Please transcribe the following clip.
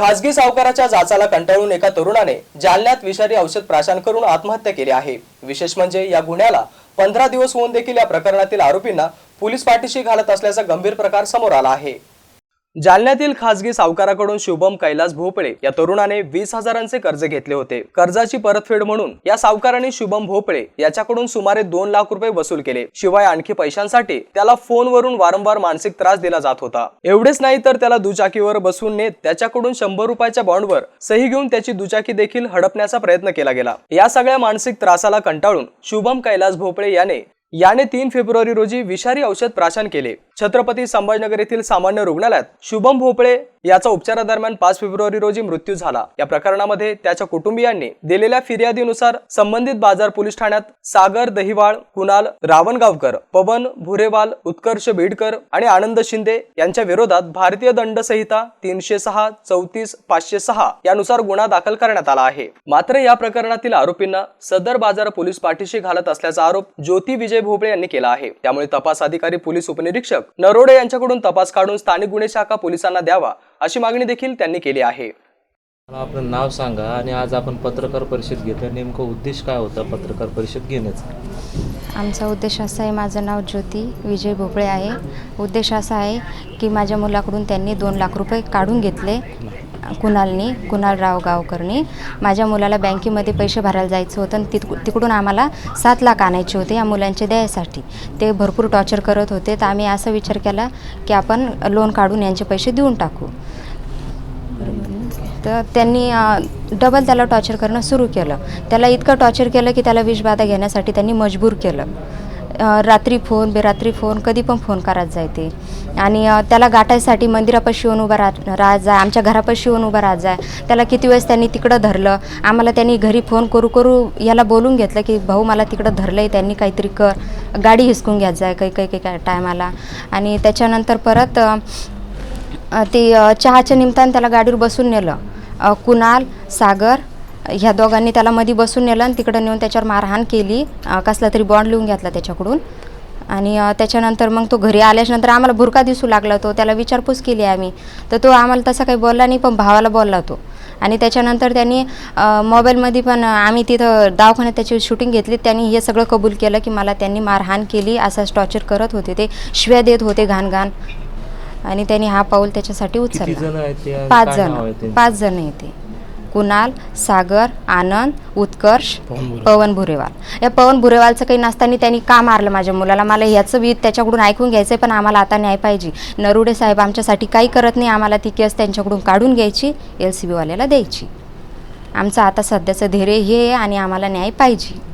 खासगी सावकाराच्या जाचाला कंटाळून एका तरुणाने जालन्यात विषारी औषध प्राशन करून आत्महत्या केली आहे. विशेष म्हणजे या गुन्ह्याला पंधरा दिवस होऊन देखील या प्रकरणातील आरोपींना पोलीस पाठीशी घालत असल्याचा गंभीर प्रकार समोर आला आहे. जालन्यातील खासगी सावकाराकडून शुभम कैलास भोपळे या तरुणाने वीस हजारांचे कर्ज घेतले होते. कर्जाची परतफेड म्हणून या सावकाराने शुभम भोपळे याच्याकडून सुमारे दोन लाख रुपये वसूल केले. शिवाय आणखी पैशांसाठी त्याला फोनवरून वारंवार मानसिक त्रास दिला जात होता. एवढेच नाही तर त्याला दुचाकीवर बसून नेत त्याच्याकडून शंभर रुपयाच्या बॉन्डवर सही घेऊन त्याची दुचाकी देखील हडपण्याचा प्रयत्न केला गेला. या सगळ्या मानसिक त्रासाला कंटाळून शुभम कैलास भोपळे याने याने तीन फेब्रुवारी रोजी विषारी औषध प्राशन केले. छत्रपती संभाजनगर येथील सामान्य रुग्णालयात शुभम भोपळे याचा उपचारादरम्यान पाच फेब्रुवारी रोजी मृत्यू झाला. या प्रकरणामध्ये त्याच्या कुटुंबियांनी दिलेल्या फिर्यादीनुसार संबंधित बाजार पोलीस ठाण्यात सागर दहिवाळ कुणाल रावणगावकर पवन भुरेवाल उत्कर्ष बेडकर आणि आनंद शिंदे यांच्या विरोधात भारतीय दंड संहिता तीनशे सहा चौतीस पाचशे सहा यानुसार गुन्हा दाखल करण्यात आला आहे. मात्र या प्रकरणातील आरोपींना सदर बाजार पोलीस पाठीशी घालत असल्याचा आरोप ज्योती विजय भोपळे यांनी केला आहे. त्यामुळे तपास अधिकारी पोलीस उपनिरीक्षक नरोडे यांच्याकडून तपास काढून स्थानिक गुन्हे शाखा पोलिसांना द्यावा अशी मागणी देखील त्यांनी केली आहे. मला आपलं नाव सांगा आणि आज आपण पत्रकार परिषद घेतोय. नेमकं उद्देश काय होता पत्रकार परिषद घेण्याचा? आमचा उद्देश असा आहे माझं नाव ज्योती विजय भोपळे आहे. उद्देश असा आहे की माझ्या मुलाकडून त्यांनी दोन लाख रुपये काढून घेतले. कुणालनी कुणालराव गावकरनी माझ्या मुलाला बँकेमध्ये पैसे भरायला जायचं होतं आणि तिक तिकडून आम्हाला सात लाख आणायचे होते या मुलांचे द्यायसाठी ते भरपूर टॉर्चर करत होते. तर आम्ही असा विचार केला की आपण लोन काढून यांचे पैसे देऊन टाकू. तर त्यांनी डबल त्याला टॉर्चर करणं सुरू केलं. त्याला इतकं टॉर्चर केलं की त्याला विषबाधा घेण्यासाठी त्यांनी मजबूर केलं. रात्री फोन बेरात्री फोन कधी पण फोन करत जायते आणि त्याला गाठायसाठी मंदिरापाशी येऊन उभा राह राहत जाय आमच्या घरापाशी येऊन उभा राहत जाय. त्याला किती वेळेस त्यांनी तिकडं धरलं आम्हाला त्यांनी घरी फोन करू करू याला बोलून घेतलं की भाऊ मला तिकडं धरलं आहे त्यांनी काहीतरी कर गाडी हिसकून घ्यात जाय काही काही काही टायमाला. आणि त्याच्यानंतर परत ते चहाच्या निमित्तानं त्याला गाडीवर बसून नेलं. कुणाल सागर ह्या दोघांनी त्याला मध्ये बसून नेलं आणि तिकडं नेऊन त्याच्यावर मारहाण केली. कसला तरी बॉन्ड लिहून घेतला त्याच्याकडून. आणि त्याच्यानंतर मग तो घरी आल्याच्यानंतर आम्हाला भुरका दिसू लागला तो त्याला विचारपूस केली आम्ही. तर तो आम्हाला तसा काही बोलला नाही पण भावाला बोलला तो आणि त्याच्यानंतर त्यांनी मोबाईलमध्ये पण आम्ही तिथं दवाखान्यात त्याची शूटिंग घेतली. त्यांनी हे सगळं कबूल केलं की मला त्यांनी मारहाण केली. असाच टॉर्चर करत होते ते. शिव्या देत होते घाण घाण. आणि त्यांनी हा पाऊल त्याच्यासाठी उचलला. पाच जण? पाच जण येते कुणाल सागर आनंद उत्कर्ष पवन भुरेवाल. या पवन भुरेवालचं काही नसताना त्यांनी का मारलं माझ्या मुलाला? मला ह्याचं बी त्याच्याकडून ऐकून घ्यायचं पण आम्हाला आता न्याय पाहिजे. नरुडे साहेब आमच्यासाठी काही करत नाही आम्हाला ती केस त्यांच्याकडून काढून घ्यायची एल सी बीवाल्याला द्यायची. आमचं आता सध्याचं धैर्य हे आहे आणि आम्हाला न्याय पाहिजे.